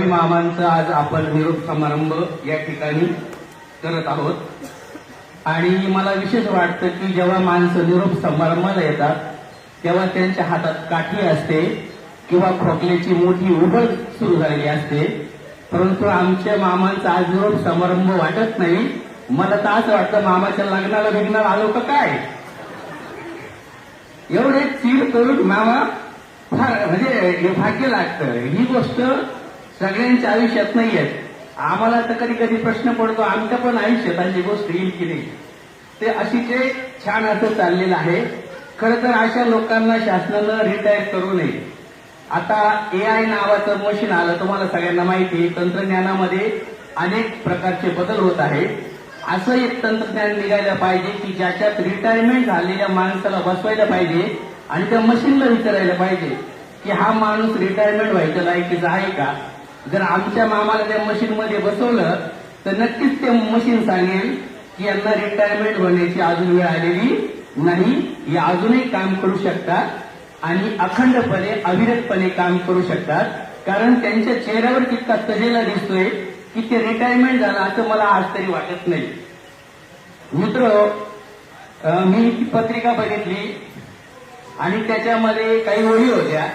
रवी मामांचा आज आपण निरोप समारंभ या ठिकाणी करत आहोत. आणि मला विशेष वाटतं की जेव्हा माणसं निरोप समारंभाला येतात तेव्हा त्यांच्या हातात काठी असते किंवा खोकल्याची मोठी उबळ सुरू झालेली असते. परंतु आमच्या मामांचा आज निरोप समारंभ वाटत नाही. मला तर असं वाटतं मामाच्या लग्नाला विघ्नाला आलो का काय? एवढे चीड करून मामा फार म्हणजे भाग्य लागतं. ही गोष्ट सगळ्यांच्या आयुष्यात नाही आहेत आम्हाला तर कधी कधी प्रश्न पडतो आमच्या पण आयुष्यात अशी गोष्ट येईल की नाही? ते अशी ते छान असं चाललेलं आहे. खरं तर अशा लोकांना शासनानं रिटायर करू नये. आता ए आय नावाचं मशीन आलं तुम्हाला सगळ्यांना माहिती आहे तंत्रज्ञानामध्ये अनेक प्रकारचे बदल होत आहेत असं एक तंत्रज्ञान निघायला पाहिजे की ज्याच्यात रिटायरमेंट झालेल्या माणसाला बसवायला पाहिजे आणि त्या मशीनला विचारायला पाहिजे की हा माणूस रिटायरमेंट व्हायच्या लायकीचा आहे का? जर आमच्या मामाला त्या मशीनमध्ये बसवलं तर नक्कीच ते मशीन सांगेल की यांना रिटायरमेंट होण्याची अजून वेळ आलेली नाही. हे अजूनही काम करू शकतात आणि अखंडपणे अविरतपणे काम करू शकतात. कारण त्यांच्या चेहऱ्यावर तितका तजेला दिसतोय की ते रिटायरमेंट झालं असं मला आज तरी वाटत नाही. मित्र मी ती पत्रिका बघितली आणि त्याच्यामध्ये काही ओळी होत्या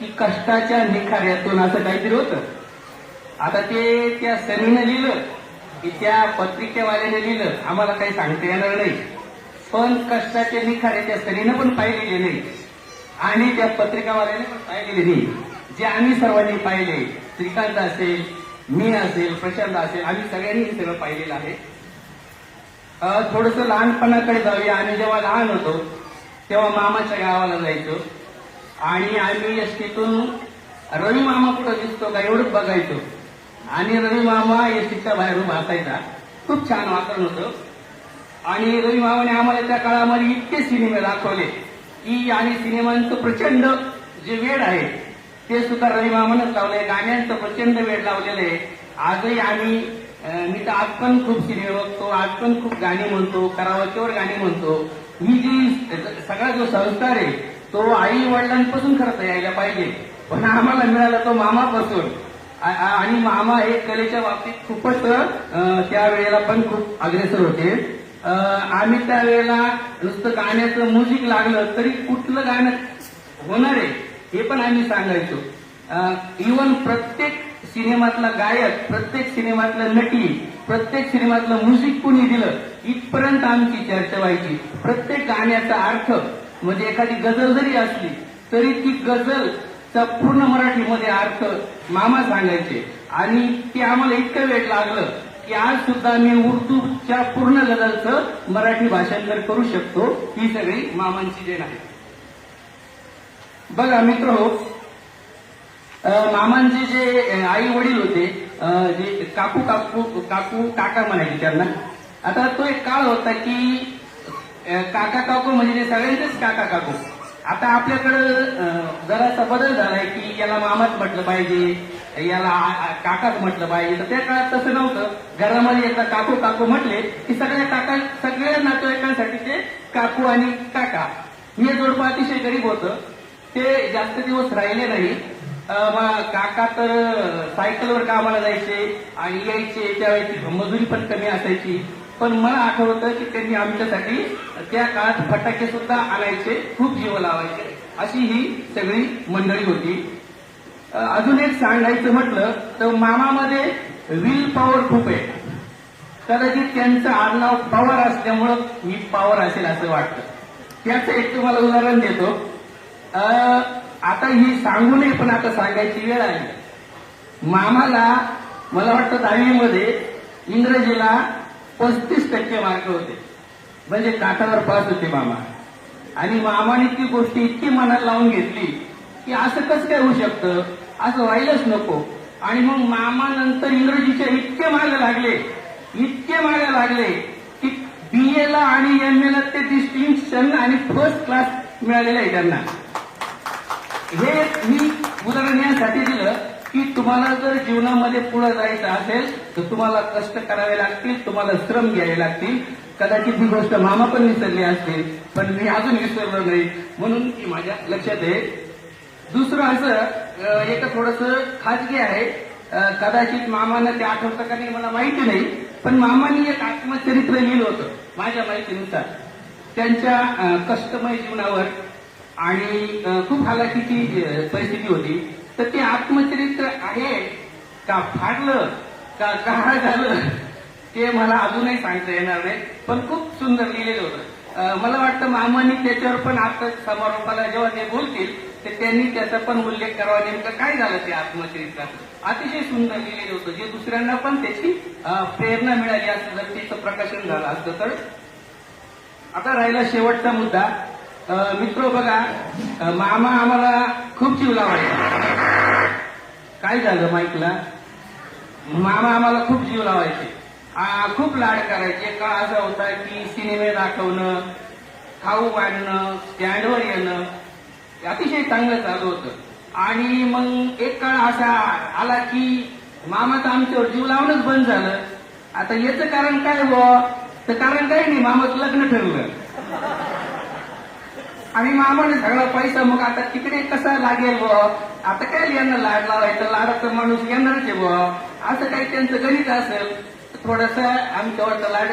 की कष्टाच्या निखाऱ्यातून असं काहीतरी होतं. आता ते त्या सरीनं लिहिलं की त्या पत्रिकेवाल्याने लिहिलं. आम्हाला काही सांगता येणार नाही. पण कष्टाचे निखारे त्या सरीनं पण पाहिलेले नाही. आणि त्या पत्रिकावाल्याने पण पाहिलेले नाही. जे आम्ही सर्वांनी पाहिले श्रीकांत असेल मी असेल प्रशांत असेल आम्ही सगळ्यांनी सगळं पाहिलेलं आहे. थोडस लहानपणाकडे जाऊया. आम्ही जेव्हा लहान होतो तेव्हा मामाच्या गावाला जायचो. आणि आम्ही एसटीतून रवी मामा कुठं दिसतो का एवढंच बघायचो. आणि रवी मामा एसटीच्या बाहेर भासायचा खूप छान वातावरण होतं. आणि रवी मामाने आम्हाला त्या काळामध्ये इतके सिनेमे दाखवले की आणि सिनेमांचं प्रचंड जे वेळ आहे ते सुद्धा रवी मामानच लावलंय. गाण्यांचं प्रचंड वेळ लावलेलं आहे. आजही आम्ही मी तर आज पण खूप सिनेमे बघतो आज पण खूप गाणी म्हणतो करावतीवर गाणी म्हणतो. ही जी सगळा जो संस्कार आहे तो आई वडिलांपासून खरं तर यायला पाहिजे. पण आम्हाला मिळाला तो मामापासून. आणि मामा हे कलेच्या बाबतीत खूपच त्यावेळेला पण खूप अग्रेसर होते. आम्ही त्यावेळेला नुसतं गाण्याचं म्युझिक लागलं तरी कुठलं गाणं होणार आहे हे पण आम्ही सांगायचो. इवन प्रत्येक सिनेमातला गायक प्रत्येक सिनेमातलं नटी प्रत्येक सिनेमातलं म्युझिक कुणी दिलं इथपर्यंत आमची चर्चा व्हायची. प्रत्येक गाण्याचा अर्थ म्हणजे एखादी गजल जरी असली तरी ती गजल तर पूर्ण मराठीमध्ये अर्थ मामा सांगायचे. आणि ते आम्हाला इतकं वेळ लागलं की आज सुद्धा मी उर्दूच्या पूर्ण गजलचं मराठी भाषांतर करू शकतो. ही सगळी मामांची देण आहे. बघा मित्र हो मामांचे जे आई वडील होते जे काकू काकू काकू काका म्हणायचे त्यांना. आता तो एक काळ होता की काका काकू म्हणजे सगळ्यांचेच काका काकू आता आपल्याकडं जरासा बदल झालाय की याला मामाच म्हटलं पाहिजे याला काकाच म्हटलं पाहिजे. तर त्या काळात तसं नव्हतं. घरामध्ये एकदा काकू काकू म्हटले की सगळ्या काका सगळ्या नातेवाईकांसाठी ते काकू आणि काका. हे जोडपं अतिशय गरीब होतं. ते जास्त दिवस राहिले नाही. काका तर सायकलवर कामाला जायचे आणि यायचे. त्यावेळेची मजुरी पण कमी असायची. पण मला आठवतं की त्यांनी आमच्यासाठी त्या काळात फटाके सुद्धा आणायचे खूप जीव लावायचे. अशी ही सगळी मंडळी होती. अजून एक सांगायचं म्हटलं तर मामामध्ये विल पॉवर खूप आहे. कदाचित त्यांचं आडनाव पवार असल्यामुळं ही पॉवर असेल असं वाटतं. त्याचं एक तुम्हाला उदाहरण देतो. अं, आता ही सांगू नये पण आता सांगायची वेळ आली. मामाला मला वाटतं दहावीमध्ये इंग्रजीला पस्तीस टक्के मार्क होते. म्हणजे काठावर पास होते मामा. आणि मामाने ती गोष्ट इतकी मनाला लावून घेतली की असं कसं काय होऊ शकतं? असं व्हायलाच नको. आणि मग मामा नंतर इंग्रजीच्या इतके मागे लागले इतके मागे लागले की बी ला आणि एम ए ला ते डिस्टिंक्शन आणि फर्स्ट क्लास मिळालेलं आहे त्यांना. हे मी उदाहरण यासाठी की तुम्हाला जर जीवनामध्ये पुढे जायचं असेल तर तुम्हाला कष्ट करावे लागतील तुम्हाला श्रम घ्यावे लागतील. कदाचित ही गोष्ट मामा पण विसरली असतील पण मी अजून विसरलो नाही. म्हणून ती माझ्या लक्षात आहे. दुसरं असं एक थोडस खाजगी आहे. कदाचित मामानं ते आठवतं का नाही मला माहिती नाही पण मामाने एक आत्मचरित्र लिहिलं होतं माझ्या माहितीनुसार. त्यांच्या कष्टमय जीवनावर आणि खूप हालाकीची परिस्थिती होती. तर ते आत्मचरित्र का फाडलं? का काय झालं? ते मला अजूनही सांगता येणार नाही पण खूप सुंदर लिहिलेलं होतं. मला वाटतं मामानी त्याच्यावर पण आता समारोपाला जेव्हा ते बोलतील तर त्यांनी त्याचा पण उल्लेख करावा. नेमकं काय झालं ते आत्मचरित्रात अतिशय सुंदर लिहिलेलं होतं. जे दुसऱ्यांना पण त्याची प्रेरणा मिळाली असं जर त्याचं प्रकाशन झालं असतं तर. आता राहिला शेवटचा मुद्दा. मित्र बघा मामा आम्हाला खूप जीव लावायचा काय झालं माईकला मामा आम्हाला खूप जीव लावायचे. खूप लाड करायचे. काळ असा होता की सिनेमे दाखवणं खाऊ वाढणं स्टँडवर येणं अतिशय चांगलं चालू होतं. आणि मग एक काळ असा आला की मामाचं आमच्यावर जीव लावणंच बंद झालं. आता याचं कारण काय व तर कारण काही नाही मामाचं लग्न ठरलं. आणि मामाने सगळा पैसा मग आता तिकडे कसा लागेल बुवा आता काय यांना लाड लावायचं? लाडाचा माणूस येणारच आहे बुवा असं काही त्यांचं गणित असेल थोडस आमच्यावरचा लाड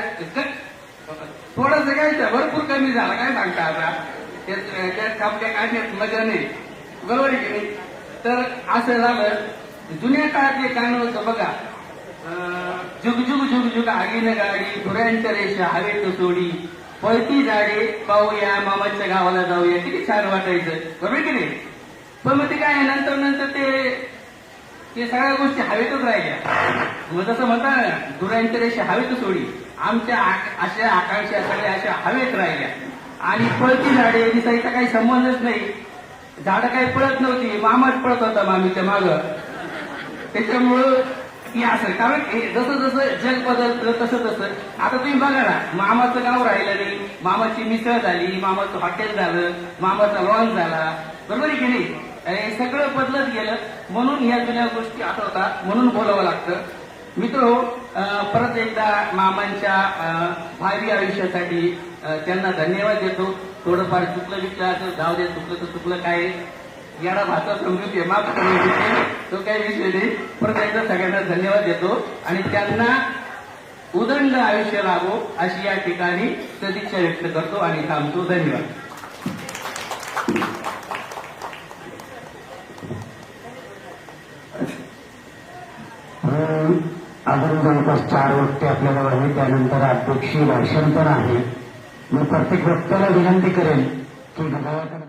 थोडस काय भरपूर कमी झाला काय सांगता आता? त्यात आपल्या काढण्यात मजा नाही. बरोबर आहे की नाही? तर असं झालं. जुन्या काळात जे गाणं होतं बघा अं, जुग जुग जुग जुग आगीन गाडी धुऱ्यांच्या रेषा हवेत सोडी पळती झाडे पाहूया मामाच्या गावाला जाऊया. किती छान वाटायचं. बरोबर की नाही? पण मग ते काय नंतर नंतर ते ते सगळ्या गोष्टी हवेतच राहिल्या. मग तसं म्हणता ना धुऱ्यांच्या रेषा सोडी आमच्या अशा आकांक्षा सगळ्या अशा हवेत राहिल्या. आणि पळती झाडे दिसायचा काही संबंधच नाही. झाडं काही पळत नव्हती मामाच पळत होता मामीच्या माग. त्याच्यामुळं की असेल. कारण हे जसं जसं जग बदलतं तसं तसं आता तुम्ही बघा ना मामाचं गाव राहिलं नाही. मामाची मिसळ झाली मामाचं हॉटेल झालं मामाचा लॉन झाला. बरोबर आहे की नाही? सगळं बदलत गेलं. म्हणून ह्या जुन्या गोष्टी आठवतात. म्हणून बोलावं लागतं. मित्र हो, परत एकदा मामांच्या अं, भावी आयुष्यासाठी त्यांना धन्यवाद देतो. थोडंफार चुकलं विकलं असं जाऊ दे चुकलं तर चुकलं काय याला भाषा समजून घे माफ समजून तो काही विषय नाही. परत एकदा सगळ्यांना धन्यवाद देतो. आणि त्यांना उदंड आयुष्य लाभो अशी या ठिकाणी सदिच्छा व्यक्त करतो आणि थांबतो. धन्यवाद. अं, अजून जवळपास चार वक्ते आपल्याला आहे. त्यानंतर अध्यक्षीय भाषण पण आहे. मी प्रत्येक वक्त्याला विनंती करेन की गावात